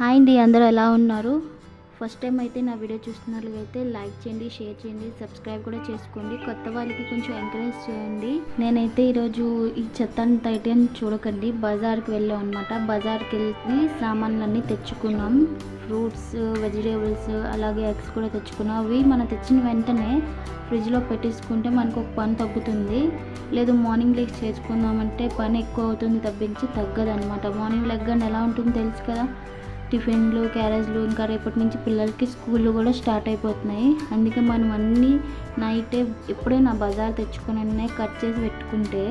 Hi అండి అందరూ ఎలా ఉన్నారు? ఫస్ట్ టైం అయితే నా వీడియో చూస్తున్నట్లయితే లైక్ చేయండి షేర్ చేయండి సబ్స్క్రైబ్ కూడా చేసుకోండి. కొత్త వాళ్ళకి కొంచెం ఎంకరేజ్ చేయండి. నేనైతే ఈరోజు ఈ చెత్త అయితే చూడకండి. బజార్కి వెళ్ళాం అనమాట బజార్కి వెళ్ళి సామాన్లన్నీ తెచ్చుకున్నాం. ఫ్రూట్స్ వెజిటేబుల్స్ అలాగే ఎగ్స్ కూడా తెచ్చుకున్నాం. అవి మనం తెచ్చిన వెంటనే ఫ్రిడ్జ్లో పెట్టేసుకుంటే మనకు ఒక పని తగ్గుతుంది. లేదు మార్నింగ్ లెగ్ చేసుకుందామంటే పని ఎక్కువ అవుతుంది తప్పించి తగ్గదు అనమాట మార్నింగ్ లెగ్గానే ఎలా ఉంటుందో తెలుసు కదా? టిఫిన్లు క్యారేజ్లు ఇంకా రేపటి నుంచి పిల్లలకి స్కూళ్ళు కూడా స్టార్ట్ అయిపోతున్నాయి. అందుకే మనం అన్నీ నైటే ఎప్పుడైనా బజార్ తెచ్చుకొని కట్ చేసి పెట్టుకుంటే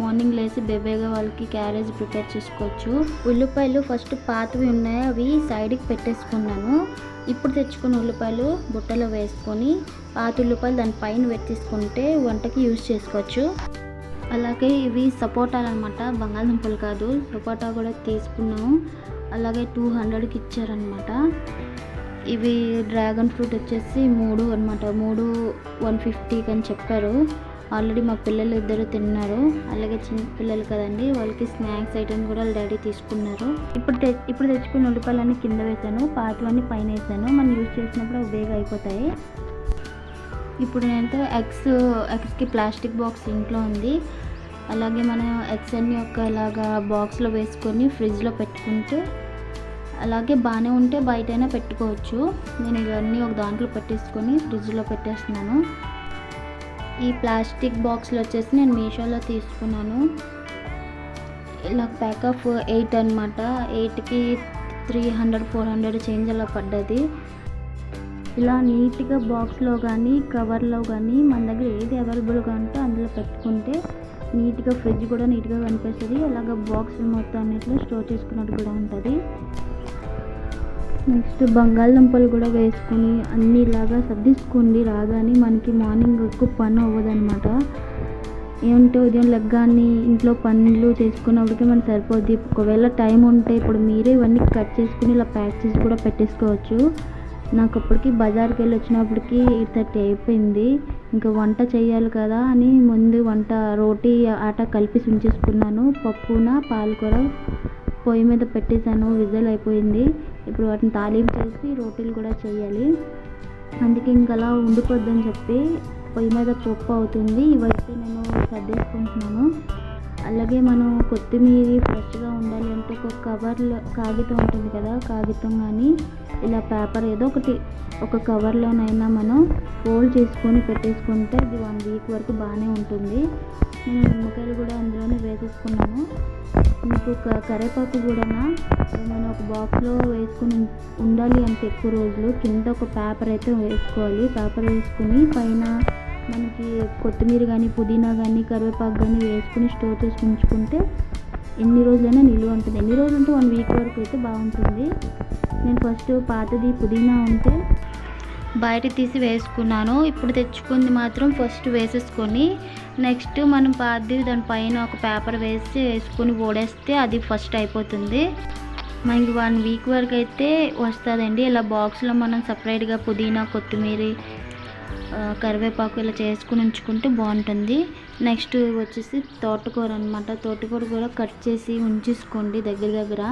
మార్నింగ్ లేసి బేబేగా వాళ్ళకి క్యారేజ్ ప్రిపేర్ చేసుకోవచ్చు. ఉల్లిపాయలు ఫస్ట్ పాతవి ఉన్నాయి అవి సైడ్కి పెట్టేసుకున్నాను. ఇప్పుడు తెచ్చుకున్న ఉల్లిపాయలు బుట్టలో వేసుకొని పాత ఉల్లిపాయలు దాని పైన పెట్టేసుకుంటే వంటకి యూజ్ చేసుకోవచ్చు. అలాగే ఇవి సపోటాలు అనమాట బంగాళదుంపలు కాదు. సపోటా కూడా తీసుకున్నాము. అలాగే టూ హండ్రెడ్కి ఇచ్చారనమాట ఇవి డ్రాగన్ ఫ్రూట్ వచ్చేసి మూడు అనమాట మూడు వన్ ఫిఫ్టీకి అని చెప్పారు. ఆల్రెడీ మా పిల్లలు ఇద్దరు తిన్నారు. అలాగే చిన్న పిల్లలు కదండి వాళ్ళకి స్నాక్స్ ఐటమ్స్ కూడా వాళ్ళ డాడీ తీసుకున్నారు. ఇప్పుడు తె ఇప్పుడు తెచ్చుకున్న ఉల్లిపాయలన్నీ కింద వేసాను పాతవన్నీ పైన వేసాను మనం యూజ్ చేసినప్పుడు అవి వేగా అయిపోతాయి. ఇప్పుడు నేనైతే ఎగ్స్ ఎగ్స్కి ప్లాస్టిక్ బాక్స్ ఇంట్లో ఉంది. అలాగే మనం ఎగ్స్ అన్ని ఒక ఇలాగా బాక్స్లో వేసుకొని ఫ్రిడ్జ్లో పెట్టుకుంటే అలాగే బాగానే ఉంటే బయటైనా పెట్టుకోవచ్చు. నేను ఇవన్నీ ఒక దాంట్లో పెట్టేసుకొని ఫ్రిడ్జ్లో పెట్టేస్తున్నాను. ఈ ప్లాస్టిక్ బాక్స్లో వచ్చేసి నేను మీషోలో తీసుకున్నాను. ఇలా ప్యాక్ ఎయిట్ అనమాట ఎయిట్కి three hundred four hundred change అలా పడ్డది. ఇలా నీట్గా బాక్స్లో కానీ కవర్లో కానీ మన దగ్గర ఏది అవైలబుల్గా ఉంటే అందులో పెట్టుకుంటే నీట్గా ఫ్రిడ్జ్ కూడా నీట్గా కనిపిస్తుంది. అలాగే బాక్స్ మొత్తం అన్నిట్లో స్టోర్ చేసుకున్నట్టు కూడా ఉంటుంది. నెక్స్ట్ బంగాళదుంపలు కూడా వేసుకొని అన్నీ ఇలాగా సర్దిసుకోండి రాగానే మనకి మార్నింగ్ ఎక్కువ పని అవ్వదు అనమాట ఏమంటే ఉదయం లెగ్గాన్ని ఇంట్లో పనులు చేసుకున్నప్పటికీ మనకు సరిపోద్ది. ఒకవేళ టైం ఉంటే ఇప్పుడు మీరే ఇవన్నీ కట్ చేసుకుని ఇలా ప్యాక్ చేసి కూడా పెట్టేసుకోవచ్చు. నాకు అప్పటికి బజార్కి వెళ్ళి వచ్చినప్పటికి ఎయిట్ థర్టీ అయిపోయింది. ఇంకా వంట చేయాలి కదా అని ముందు వంట రోటీ ఆట కలిపి ఉంచేసుకున్నాను పప్పున పాలకూర పొయ్యి మీద పెట్టేశాను. విజల్ అయిపోయింది. ఇప్పుడు వాటిని తాలింపు చేసి రోటీలు కూడా చేయాలి. అందుకే ఇంకా అలా ఉండిపోద్దని చెప్పి పొయ్యి మీద పప్పు అవుతుంది. ఇవైతే నేను సర్దేసుకుంటున్నాను. అలాగే మనం కొత్తిమీర ఫ్రెష్గా ఉండాలి అంటే ఒక కవర్లో కాగితం ఉంటుంది కదా కాగితం కానీ ఇలా పేపర్ ఏదో ఒకటి ఒక కవర్లోనైనా మనం ఫోల్డ్ చేసుకొని పెట్టేసుకుంటే అది వన్ వీక్ వరకు బాగానే ఉంటుంది. నేను నిమ్మకాయలు కూడా అందులోనే వేసేసుకున్నాను మీకు క- కరివేపాకు కూడా మనం ఒక బాక్స్లో వేసుకుని ఉండాలి అంటే ఎక్కువ రోజులు కింద ఒక పేపర్ అయితే వేసుకోవాలి. పేపర్ వేసుకుని పైన మనకి కొత్తిమీర కానీ పుదీనా కానీ కరివేపాకు కానీ వేసుకుని స్టోర్ చేసి ఉంచుకుంటే ఎన్ని రోజులైనా నిలువ ఉంటుంది. ఎన్ని రోజులు అంటే వన్ వీక్ వరకు అయితే బాగుంటుంది. నేను ఫస్ట్ పాతది పుదీనా ఉంటే బయట తీసి వేసుకున్నాను. ఇప్పుడు తెచ్చుకుంది మాత్రం ఫస్ట్ వేసేసుకొని నెక్స్ట్ మనం పాతది దానిపైన ఒక పేపర్ వేసి వేసుకొని ఓడేస్తే అది ఫస్ట్ అయిపోతుంది. మనకి వన్ వీక్ వరకు అయితే వస్తుందండి. ఇలా బాక్స్లో మనం సపరేట్గా పుదీనా కొత్తిమీర కరివేపాకు ఇలా చేసుకుని ఉంచుకుంటే బాగుంటుంది. నెక్స్ట్ వచ్చేసి తోటకూర అనమాట తోటకూర కూడా కట్ చేసి ఉంచేసుకోండి దగ్గర దగ్గర.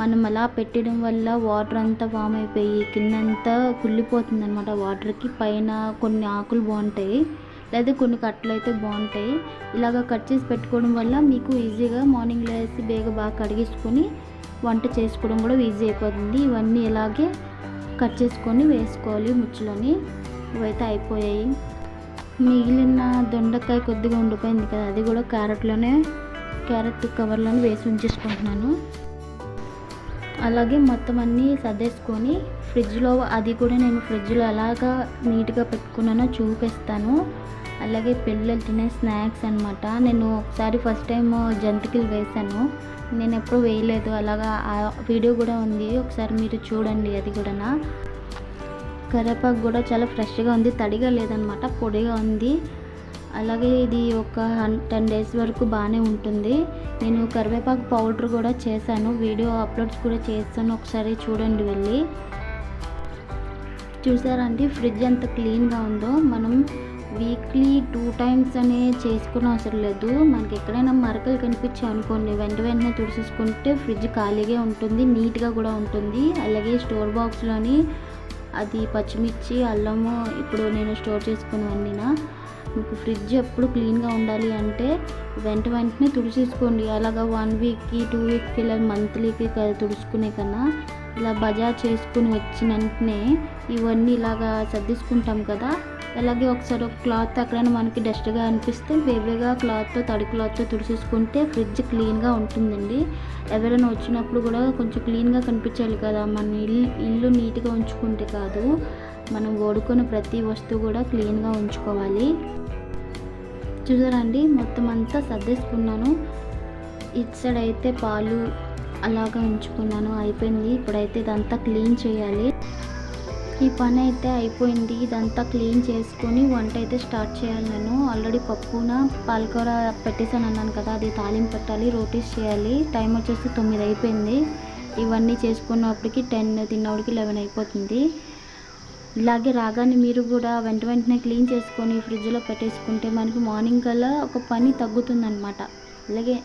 మనం అలా పెట్టడం వల్ల వాటర్ అంతా వామ్ అయిపోయి కిందంతా కుళ్ళిపోతుంది అనమాట వాటర్కి. పైన కొన్ని ఆకులు బాగుంటాయి. లేదా కొన్ని కట్టలు అయితే బాగుంటాయి. ఇలాగ కట్ చేసి పెట్టుకోవడం వల్ల మీకు ఈజీగా మార్నింగ్ లేసి బేగ బాగా కడిగించుకొని వంట చేసుకోవడం కూడా ఈజీ అయిపోతుంది. ఇవన్నీ ఇలాగే కట్ చేసుకొని వేసుకోవాలి ముచ్చులోని. ఇవైతే అయిపోయాయి. మిగిలిన దొండకాయ కొద్దిగా ఉండిపోయింది కదా అది కూడా క్యారెట్లోనే క్యారెట్ కవర్లోనే వేసి ఉంచేసుకుంటున్నాను. అలాగే మొత్తం అన్నీ సర్దేసుకొని ఫ్రిడ్జ్లో అది కూడా నేను ఫ్రిడ్జ్లో ఎలాగా నీట్గా పెట్టుకున్నానో చూపిస్తాను. అలాగే పిల్లలు తినే స్నాక్స్ అనమాట నేను ఒకసారి ఫస్ట్ టైం జంతికలు వేశాను. నేను ఎప్పుడు వేయలేదు. అలాగా ఆ వీడియో కూడా ఉంది. ఒకసారి మీరు చూడండి అది కూడా కరివేపాకు కూడా చాలా ఫ్రెష్గా ఉంది తడిగా లేదనమాట పొడిగా ఉంది. అలాగే ఇది ఒక టెన్ డేస్ వరకు బాగానే ఉంటుంది. నేను కరివేపాకు పౌడర్ కూడా చేశాను వీడియో అప్లోడ్స్ కూడా చేస్తాను ఒకసారి చూడండి వెళ్ళి. చూసారండి ఫ్రిడ్జ్ ఎంత క్లీన్గా ఉందో మనం వీక్లీ టూ టైమ్స్ అనే చేసుకునే అవసరం లేదు. మనకి ఎక్కడైనా మరకలు కనిపించాయి అనుకోండి వెంట వెంటనే తుడిచేసుకుంటే ఫ్రిడ్జ్ ఖాళీగా ఉంటుంది నీట్గా కూడా ఉంటుంది. అలాగే స్టోర్ బాక్స్లోని అది పచ్చిమిర్చి అల్లము ఇప్పుడు నేను స్టోర్ చేసుకుని వండిన. మీకు ఫ్రిడ్జ్ ఎప్పుడు క్లీన్గా ఉండాలి అంటే వెంట వెంటనే తుడిచేసుకోండి. అలాగా వన్ వీక్కి టూ వీక్కి ఇలా మంత్లీకి తుడుచుకునే కన్నా ఇలా బజార్ చేసుకుని వచ్చిన వెంటనే ఇవన్నీ ఇలాగా సర్దిసుకుంటాం కదా. అలాగే ఒకసారి ఒక క్లాత్ అక్కడైనా మనకి డస్ట్గా అనిపిస్తే వేవేగా క్లాత్తో తడి క్లాత్తో తుడిచేసుకుంటే ఫ్రిడ్జ్ క్లీన్గా ఉంటుందండి. ఎవరైనా వచ్చినప్పుడు కూడా కొంచెం క్లీన్గా కనిపించాలి కదా. మన ఇల్లు ఇల్లు నీట్గా ఉంచుకుంటే కాదు మనం వాడుకున్న ప్రతి వస్తువు కూడా క్లీన్గా ఉంచుకోవాలి. చూసారండి మొత్తం అంతా సర్దేసుకున్నాను. ఇటు సైడ్ అయితే పాలు అలాగా ఉంచుకున్నాను. అయిపోయింది. ఇప్పుడైతే ఇదంతా క్లీన్ చేయాలి. ఈ పని అయితే అయిపోయింది. ఇదంతా క్లీన్ చేసుకొని వంట అయితే స్టార్ట్ చేయాలి నేను. ఆల్రెడీ పప్పున పాలకూర పెట్టేసాను అన్నాను కదా అది తాలింపు పెట్టాలి రోటీస్ చేయాలి. టైం వచ్చేసి తొమ్మిది అయిపోయింది. ఇవన్నీ చేసుకున్నప్పటికి టెన్ తిన్నప్పటికి లెవెన్ అయిపోతుంది. ఇలాగే రాగానే మీరు కూడా వెంట వెంటనే క్లీన్ చేసుకొని ఫ్రిడ్జ్లో పెట్టేసుకుంటే మనకి మార్నింగ్ కల్లా ఒక పని తగ్గుతుందన్నమాట. అలాగే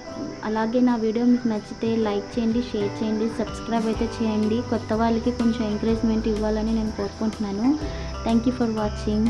అలాగే నా వీడియో మీకు నచ్చితే లైక్ చేయండి షేర్ చేయండి సబ్స్క్రైబ్ అయితే చేయండి. కొత్త వాళ్ళకి కొంచెం ఎంకరేజ్మెంట్ ఇవ్వాలని నేను కోరుకుంటున్నాను. Thank you for watching